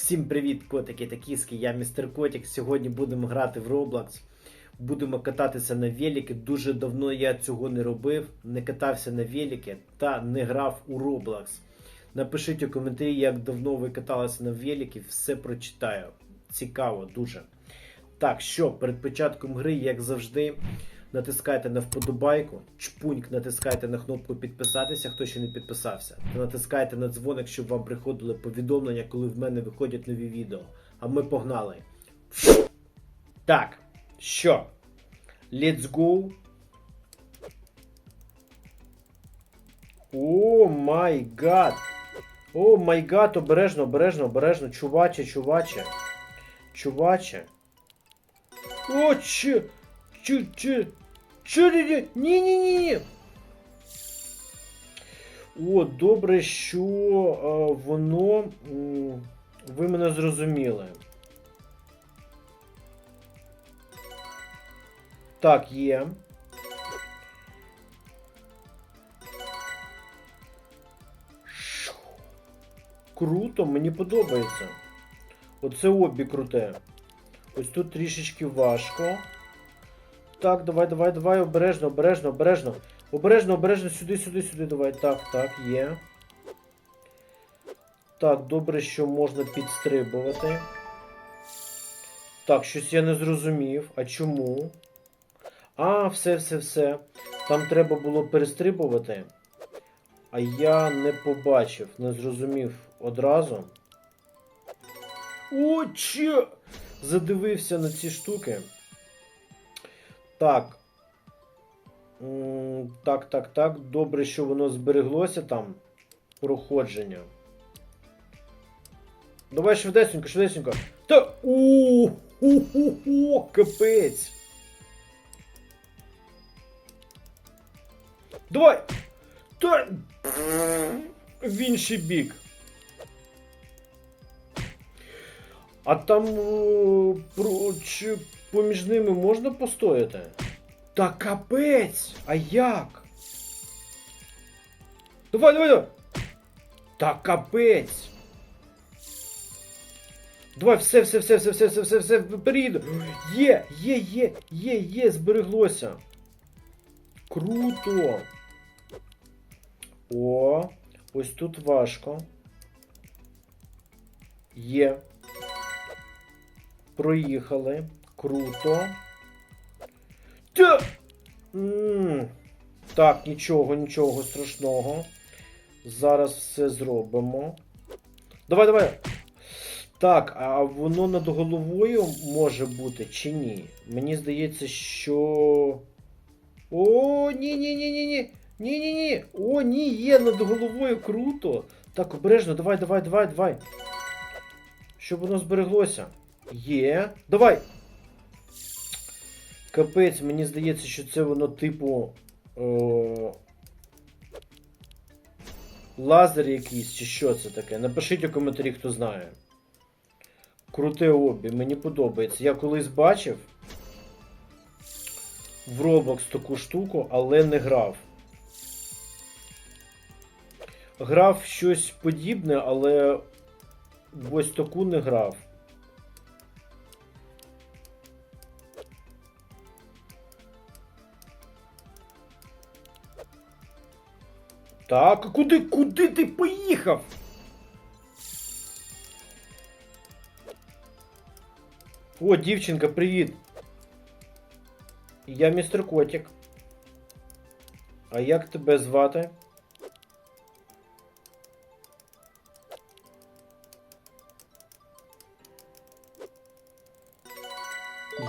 Всім привіт, котики та кіски. Я містер Котик. Сьогодні будемо грати в Roblox. Будемо кататися на великі. Дуже давно я цього не робив, не катався на великі та не грав у Roblox. Напишіть у коментарі, як давно ви каталися на великі, все прочитаю. Цікаво, дуже. Так, що, перед початком гри, як завжди, натискайте на вподобайку, чпуньк, натискайте на кнопку підписатися, хто ще не підписався. Натискайте на дзвоник, щоб вам приходили повідомлення, коли в мене виходять нові відео. А ми погнали. Так, що? Let's go. О май гад! О май гад, обережно, обережно, обережно. Чуваче, чуваче. Чуваче. О, че, че, че, че, ні, ні, ні, ні, ні. О, добре, що е, воно. ви мене зрозуміли. Так, є. Круто, мені подобається. Оце обі круте. Ось тут трішечки важко. Так, давай, давай, давай, обережно, обережно, обережно. Обережно, обережно, сюди, сюди, сюди. Давай. Так, так, є. Так, добре, що можна підстрибувати. Так, щось я не зрозумів. А чому? А, все, все, все. Там треба було перестрибувати. А я не побачив, не зрозумів одразу. О, че! Задивився на ці штуки. Так. Так, так, так. Добре, що воно збереглося там. Проходження. Давай швидесенько, швидесенько. Та. у ху ху ху капець. Давай! Та... В інший бік. А там о, про, чи поміж ними можна постояти? Та капець! А як? Давай, давай, давай! Та капець! Давай, все, все, все, все, все, все, все, все, переїду. Є, є, є, є, є, збереглося. Круто. О, ось тут важко. Є. Проїхали. Круто. М, Так, нічого, нічого страшного. Зараз все зробимо. Давай, давай. Так, а воно над головою може бути чи ні? Мені здається, що. О, ні, ні, ні, ні, ні. Ні, ні, ні. О, ні, є над головою круто. Так, обережно, давай, давай, давай, давай. Щоб воно збереглося. Є. Давай. Капець, мені здається, що це воно типу. О... Лазер якийсь, чи що це таке? Напишіть у коментарі, хто знає. Круте обі, мені подобається. Я колись бачив в Roblox таку штуку, але не грав. Грав щось подібне, але ось таку не грав. Так, а куди, куди ти поїхав? О, дівчинка, привіт. Я містер Котик. А як тебе звати?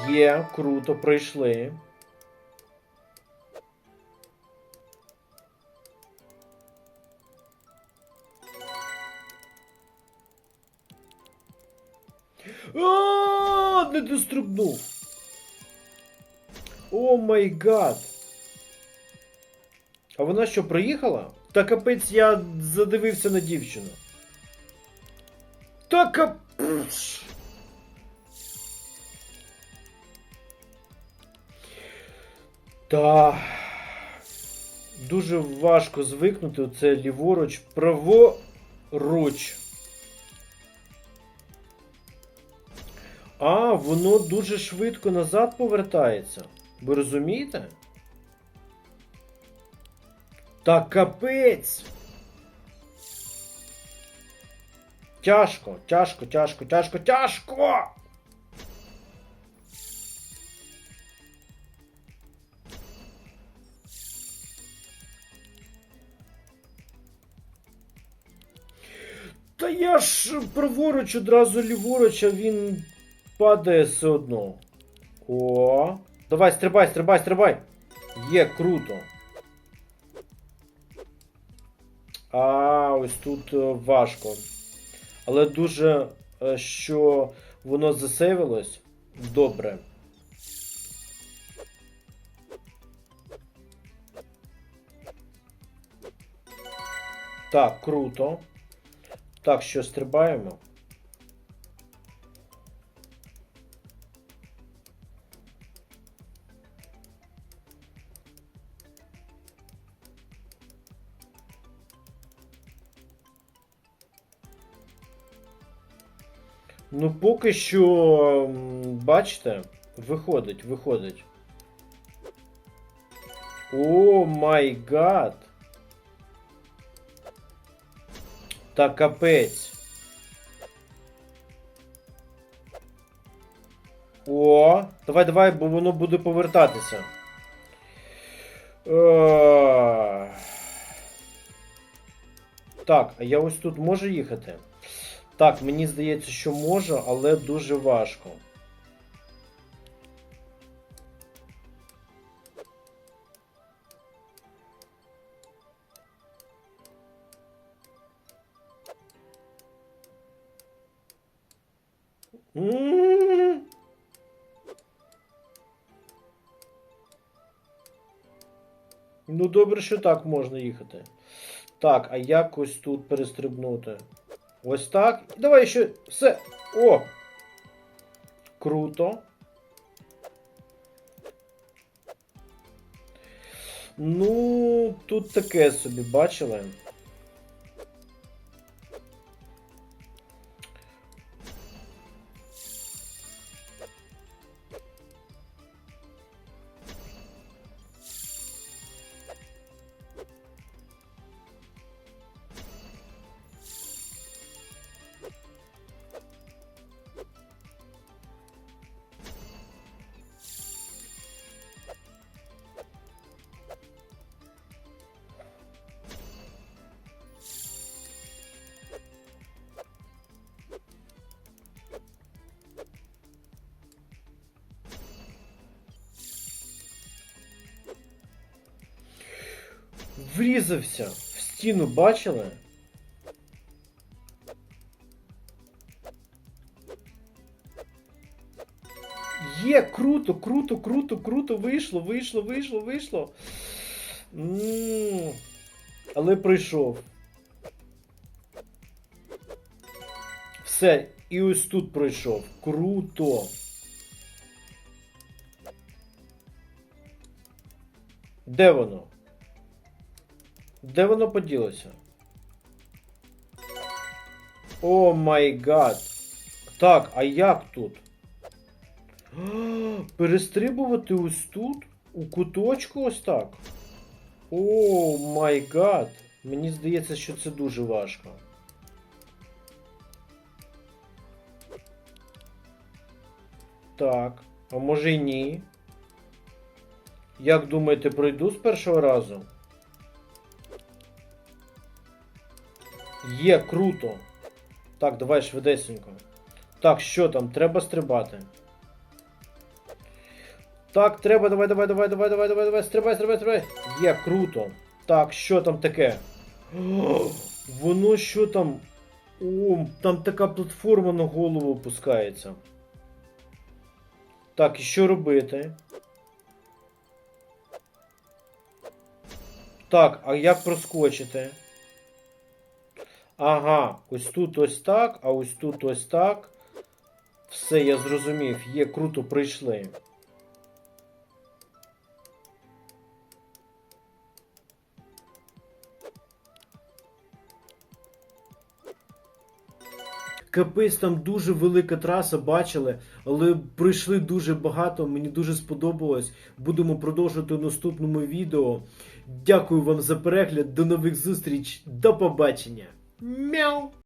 Є, круто, пройшли. А, не дострибнув. О май гад. А вона що, приїхала? Та капець я задивився на дівчину. Та капець. Та. Дуже важко звикнути. Це ліворуч, праворуч. А, воно дуже швидко назад повертається. Ви розумієте? Та капець! Тяжко, тяжко, тяжко, тяжко, тяжко! Та я ж праворуч одразу ліворуч, а він падає все одно. О, давай, стрибай, стрибай, стрибай. Є, круто. А, ось тут е, важко. Але дуже, е, що воно засейвилось. Добре. Так, круто. Так, що стрибаємо? Ну, поки що, бачите, виходить, виходить. О май гад. Та капець. О, давай, давай, бо воно буде повертатися. Так, а я ось тут можу їхати? Так, мені здається, що можу, але дуже важко. Ну, добре, що так можна їхати. Так, а як ось тут перестрибнути? Ось так. Давай ще все. О! Круто. Ну, тут таке собі бачили. Врізався в стіну, бачили? Є, круто, круто, круто, круто, вийшло, вийшло, вийшло, вийшло. м Але пройшов. Все, і ось тут пройшов. Круто. Де воно? Де воно поділося? О май гад. Так, а як тут? Перестрибувати ось тут? У куточку ось так? О май гад. Мені здається, що це дуже важко. Так, а може й ні. Як думаєте, пройду з першого разу? Є, круто. Так, давай швидесенько. Так, що там? Треба стрибати. Так, треба, давай, давай, давай, давай, давай, давай, давай, стрибай, стрибай, стрибай. Є, круто. Так, що там таке? Воно що там? О, там така платформа на голову опускається. Так, і що робити? Так, а як проскочити? Ага, ось тут ось так, а ось тут ось так. Все, я зрозумів. Є, круто прийшли. Капець там дуже велика траса, бачили, але пройшли дуже багато. Мені дуже сподобалось. Будемо продовжувати в наступному відео. Дякую вам за перегляд. До нових зустріч. До побачення. Meow.